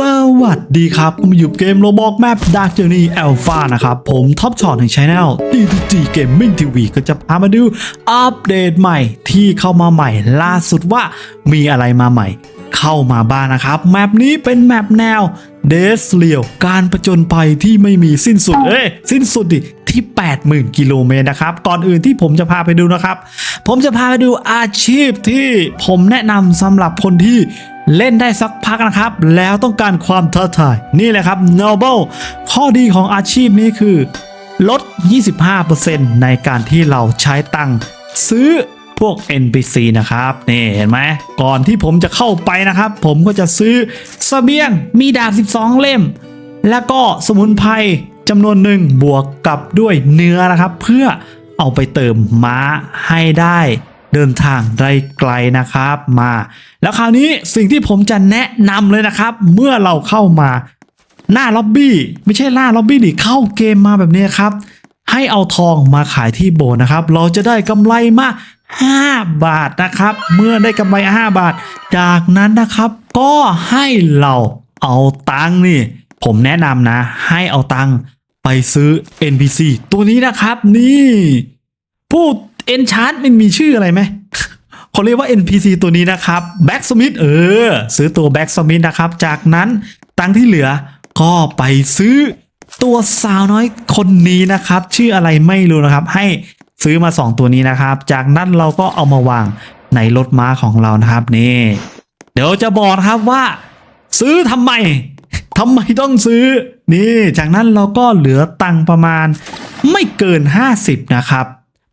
สวัสดีครับผมอยู่เกมโรบอกแมปดาร์กเจอร์นี่แอลฟานะครับ ผมท็อปช็อตในช anel DTG Gaming TV ก็จะพามาดูอัปเดตใหม่ที่เข้ามาใหม่ล่าสุดว่ามีอะไรมาใหม่ เข้ามาบ้างนะครับ แมปนี้เป็นแมปแนวเดสเลียวการประจนภัยที่ไม่มีสิ้นสุด เอ้ย สิ้นสุดดิที่ 80,000 กิโลเมตรนะครับ ก่อนอื่นที่ผมจะพาไปดูนะครับ ผมจะพาไปดูอาชีพที่ผมแนะนำสำหรับคนที่ เล่นได้สักพักนะครับ แล้วต้องการความท้าทาย นี่แหละครับ Noble ข้อดีของอาชีพนี้คือ ลด 25%ในการที่เราใช้ตังซื้อพวก NPC นะครับ นี่เห็นไหม ก่อนที่ผมจะเข้าไปนะครับ ผมก็จะซื้อเสบียงมีดาบ 12 เล่ม แล้วก็สมุนไพรจำนวนหนึ่งบวกกับด้วยเนื้อนะครับ เพื่อเอาไปเติมม้าให้ได้ เดินทางได้ไกลนะครับมา แล้วคราวนี้สิ่งที่ผมจะแนะนำเลยนะครับ เมื่อเราเข้ามาหน้าล็อบบี้ไม่ใช่หน้าล็อบบี้ดิเข้าเกมมาแบบนี้ครับให้เอาทองมาขายที่โบนะครับ เราจะได้กำไรมา 5 บาทนะครับ เมื่อได้กำไร 5 บาท จากนั้นนะครับก็ให้เราเอาตังนี่ ผมแนะนำนะ ให้เอาตังไปซื้อ NPC ตัวนี้นะครับนี่ พูด Enchant มันมีชื่ออะไรไหม เขาเรียกว่า NPC ตัวนี้นะครับ Back Smith เออ ซื้อตัว Back Smith นะครับ จากนั้นตังที่เหลือก็ไปซื้อตัวสาวน้อยคนนี้นะครับ ชื่ออะไรไม่รู้นะครับ ให้ซื้อมา 2 ตัวนี้นะครับ จากนั้นเราก็เอามาวางในรถม้าของเรานะครับนี่ เดี๋ยวจะบอกนะครับว่า ซื้อทำไมทำไมต้องซื้อ นี่ จากนั้นเราก็เหลือตังประมาณไม่เกิน 50 นะครับ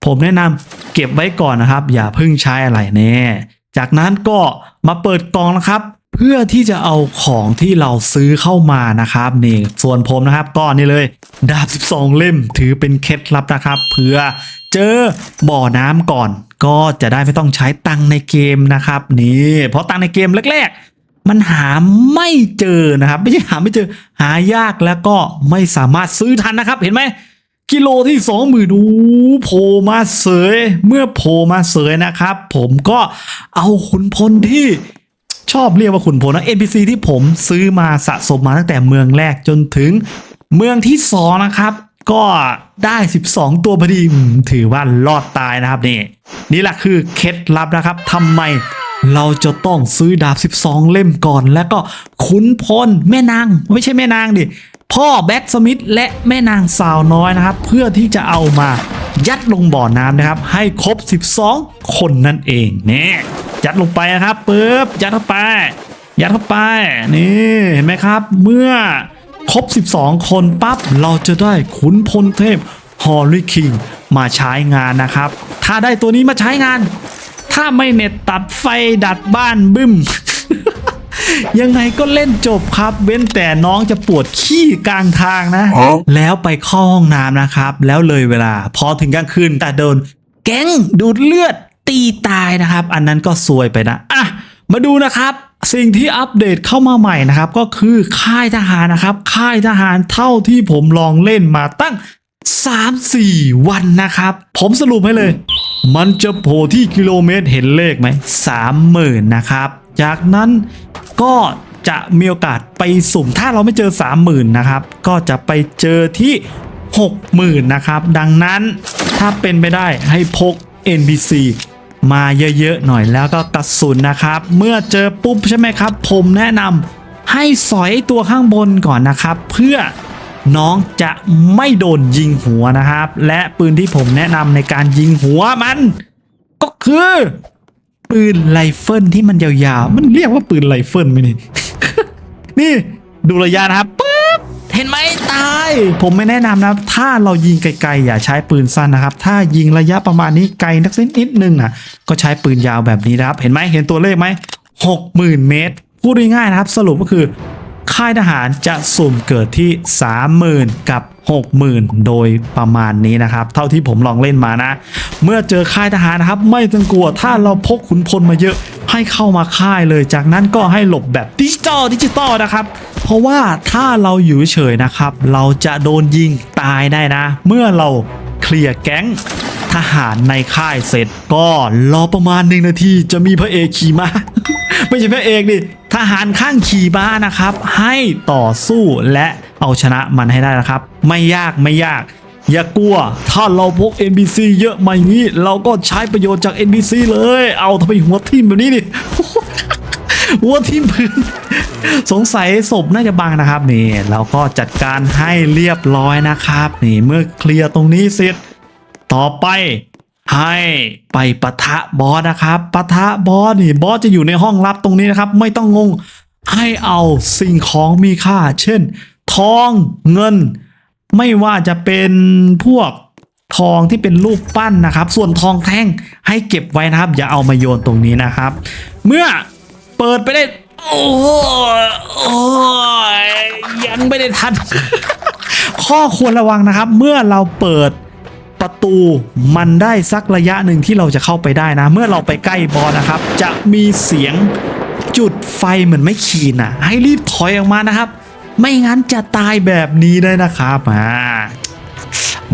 ผมแนะนำ เก็บไว้ก่อนนะครับ อย่าเพิ่งใช้อะไรแน่ จากนั้นก็มาเปิดกล่องนะครับ เพื่อที่จะเอาของที่เราซื้อเข้ามานะครับนี่ส่วนผมนะครับก็นี่เลย ดาบ 12 เล่มถือเป็นเคล็ดลับนะครับเพื่อเจอบ่อน้ำก่อน ก็จะได้ไม่ต้องใช้ตังในเกมนะครับนี่เพราะตังในเกมแรกๆมันหาไม่เจอนะครับ ไม่ใช่หาไม่เจอหายากแล้วก็ไม่สามารถซื้อทันนะครับ เห็นไหม กิโลที่สองหมื่นโอ้โผล่มาเสย เมื่อโผล่มาเสยนะครับ ผมก็เอาขุนพลที่ชอบเรียกว่าขุนพลนะ NPC ที่ผมซื้อมาสะสมมาตั้งแต่เมืองแรกจนถึงเมืองที่สองนะครับ ก็ได้ 12 ตัวพอดีถือว่ารอดตายนะครับนี่นี่แหละคือเคล็ดลับนะครับทำไมเราจะต้องซื้อดาบ 12 เล่มก่อน แล้วก็ขุนพลแม่นาง ไม่ใช่แม่นางดิ พ่อแบ็กสมิธและแม่นางสาวน้อยนะครับ เพื่อที่จะเอามายัดลงบ่อน้ำนะครับ ให้ครบ 12 คนนั่นเองเนี่ยยัดลงไปนะครับปึ๊บยัดเข้าไป ยัดเข้าไปนี่เห็นไหมครับ เมื่อครบ 12 คนปั๊บเราจะได้ขุนพลเทพฮอลลี่คิงมาใช้งานนะครับ ถ้าได้ตัวนี้มาใช้งาน ถ้าไม่เน็ตตัดไฟดัดบ้านบึ้ม ยังไงก็เล่นจบครับ เว้นแต่น้องจะปวดขี้กลางทางนะฮะแล้วไปเข้าห้องน้ำนะครับ แล้วเลยเวลา พอถึงกลางคืนแต่โดน แก๊งดูดเลือดตีตายนะครับ อันนั้นก็ซวยไปนะอะมาดูนะครับสิ่งที่อัปเดตเข้ามาใหม่นะครับ ก็คือค่ายทหารนะครับ ค่ายทหารเท่าที่ผมลองเล่นมาตั้ง 3-4 วันนะครับ ผมสรุปให้เลย มันจะโผล่ที่กิโลเมตรเห็นเลขไหม30,000นะครับ จากนั้นก็จะมีโอกาสไปสุ่มถ้าเราไม่เจอ 30,000นะครับ ก็จะไปเจอที่ 60,000นะครับ ดังนั้นถ้าเป็นไปได้ให้พก NPC มาเยอะๆหน่อยแล้วก็กระสุนนะครับ เมื่อเจอปุ๊บใช่ไหมครับ ผมแนะนำให้สอยตัวข้างบนก่อนนะครับ เพื่อน้องจะไม่โดนยิงหัวนะครับ และปืนที่ผมแนะนำในการยิงหัวมัน ก็คือ ปืนไรเฟิลที่มันยาวๆ มันเรียกว่าปืนไรเฟิลไหมนี่ นี่ดูระยะนะครับปึ๊บ เห็นไหมตาย ผมไม่แนะนำนะ ถ้าเรายิงไกลๆ อย่าใช้ปืนสั้นนะครับ ถ้ายิงระยะประมาณนี้ไกลนักนิดนึงนะก็ใช้ปืนยาวแบบนี้นะครับ เห็นไหมเห็นตัวเลขไหมหกหมื่นเมตร พูดง่ายๆนะครับ สรุปก็คือ ค่ายทหารจะสุ่มเกิดที่ 30,000 กับ 60,000 โดยประมาณนี้นะครับ เท่าที่ผมลองเล่นมานะ เมื่อเจอค่ายทหารนะครับ ไม่ต้องกลัวถ้าเราพกขุนพลมาเยอะให้เข้ามาค่ายเลยจากนั้นก็ให้หลบแบบดิจิตอลดิจิตอลนะครับ เพราะว่าถ้าเราอยู่เฉยนะครับ เราจะโดนยิงตายได้นะ เมื่อเราเคลียร์แก๊งทหารในค่ายเสร็จก็รอประมาณหนึ่งนาทีจะมีพระเอกขี่ม้า ไม่ใช่พระเอกดิทหารข้างขี่ม้านะครับ ให้ต่อสู้และเอาชนะมันให้ได้นะครับ ไม่ยากไม่ยาก อย่ากลัว ถ้าเราพก NPC เยอะมาอย่างนี้ เราก็ใช้ประโยชน์จาก NPC เลย เอาทำไมหัวทิ่มแบบนี้ดิหัวทิ่มพื้นสงสัยศพน่าจะบังนะครับนี่เราก็จัดการให้เรียบร้อยนะครับ นี่เมื่อเคลียร์ตรงนี้เสร็จ ต่อไป ให้ไปปะทะบอสนะครับปะทะบอสนี่บอสจะอยู่ในห้องลับตรงนี้นะครับ ไม่ต้องงงให้เอาสิ่งของมีค่า เช่น ทองเงิน ไม่ว่าจะเป็นพวกทองที่เป็นรูปปั้นนะครับ ส่วนทองแท่งให้เก็บไว้นะครับ อย่าเอามาโยนตรงนี้นะครับ เมื่อเปิดไปได้ โอ้ยโอ้ยยังไม่ได้ทัน ข้อควรระวังนะครับ เมื่อเราเปิด ประตูมันได้สักระยะหนึ่งที่เราจะเข้าไปได้นะ เมื่อเราไปใกล้บอสนะครับ จะมีเสียงจุดไฟเหมือนไม่ขีดนะให้รีบถอยออกมานะครับ ไม่งั้นจะตายแบบนี้ได้นะครับอ่า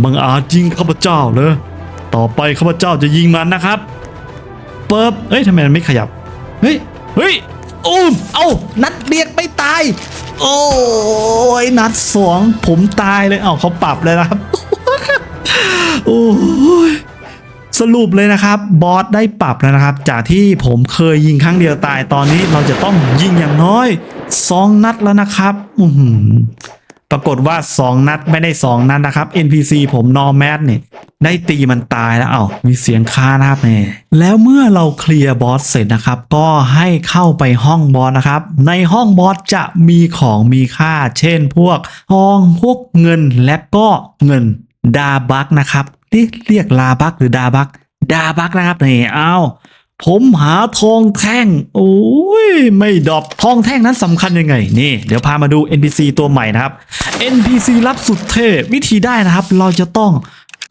มึงอาจยิงข้าพเจ้าเลยต่อไปข้าพเจ้าจะยิงมันนะครับเปิบเอ้ยทำไมมันไม่ขยับเฮ้ยเฮ้ยอุ้มเอานัดเดียกไม่ตาย โอ้ยนัดสองผมตายเลยเอาเขาปรับเลยนะครับ โอ้ยสรุปเลยนะครับบอสได้ปรับแล้วนะครับ จากที่ผมเคยยิงครั้งเดียวตายตอนนี้เราจะต้องยิงอย่างน้อยสองนัดแล้วนะครับอืปรากฏว่า2นัดไม่ได้2นัดนะครับ NPC ผมนอร์แมสเนี่ยได้ตีมันตายแล้วเอา้ามีเสียงค้านะครับเนี่ยแล้วเมื่อเราเคลียร์บอสเสร็จนะครับ ก็ให้เข้าไปห้องบอสนะครับ ในห้องบอสจะมีของมีค่า เช่นพวกทองพวกเงินและก็เงิน ดาบักนะครับเรียกเรียกลาบักหรือดาบักดาบักนะครับนี่เอาผมหาทองแท่ง โอ้ย ไม่ดอปทองแท่งนั้นสำคัญยังไง นี่ เดี๋ยวพามาดู NPC ตัวใหม่นะครับ NPC รับสุดเท่วิธีได้นะครับ เราจะต้อง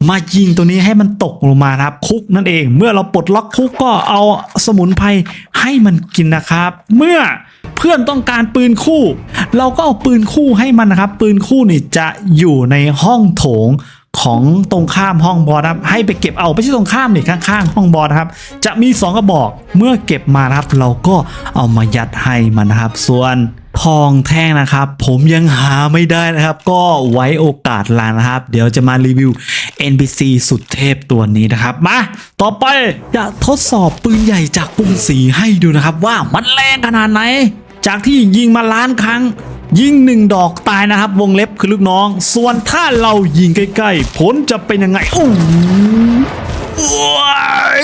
มายิงตัวนี้ให้มันตกลงมานะครับ คุกนั่นเอง เมื่อเราปลดล็อกคุกก็เอาสมุนไพรให้มันกินนะครับ เมื่อเพื่อนต้องการปืนคู่ เราก็เอาปืนคู่ให้มันนะครับ ปืนคู่นี่จะอยู่ในห้องโถง ของตรงข้ามห้องบอสนะครับให้ไปเก็บเอาไม่ใช่ตรงข้ามนี่ข้างๆห้องบอสนะครับ จะมี 2 กระบอกเมื่อเก็บมาครับ เราก็เอามายัดให้มันนะครับ ส่วนทองแท่งนะครับ ผมยังหาไม่ได้นะครับ ก็ไว้โอกาสลังนะครับ เดี๋ยวจะมารีวิว NPC สุดเทพตัวนี้นะครับ มา ต่อไปจะทดสอบปืนใหญ่จากกรุงศรีให้ดูนะครับ ว่ามันแรงขนาดไหน จากที่ยิงมาล้านครั้ง ยิงหนึ่งดอกตายนะครับ วงเล็บคือลูกน้อง ส่วนถ้าเรายิงใกล้ๆ ผลจะเป็นยังไงโอ้ย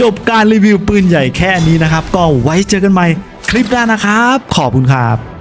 จบการรีวิวปืนใหญ่แค่นี้นะครับ ก็ไว้เจอกันใหม่คลิปหน้านะครับ ขอบคุณครับ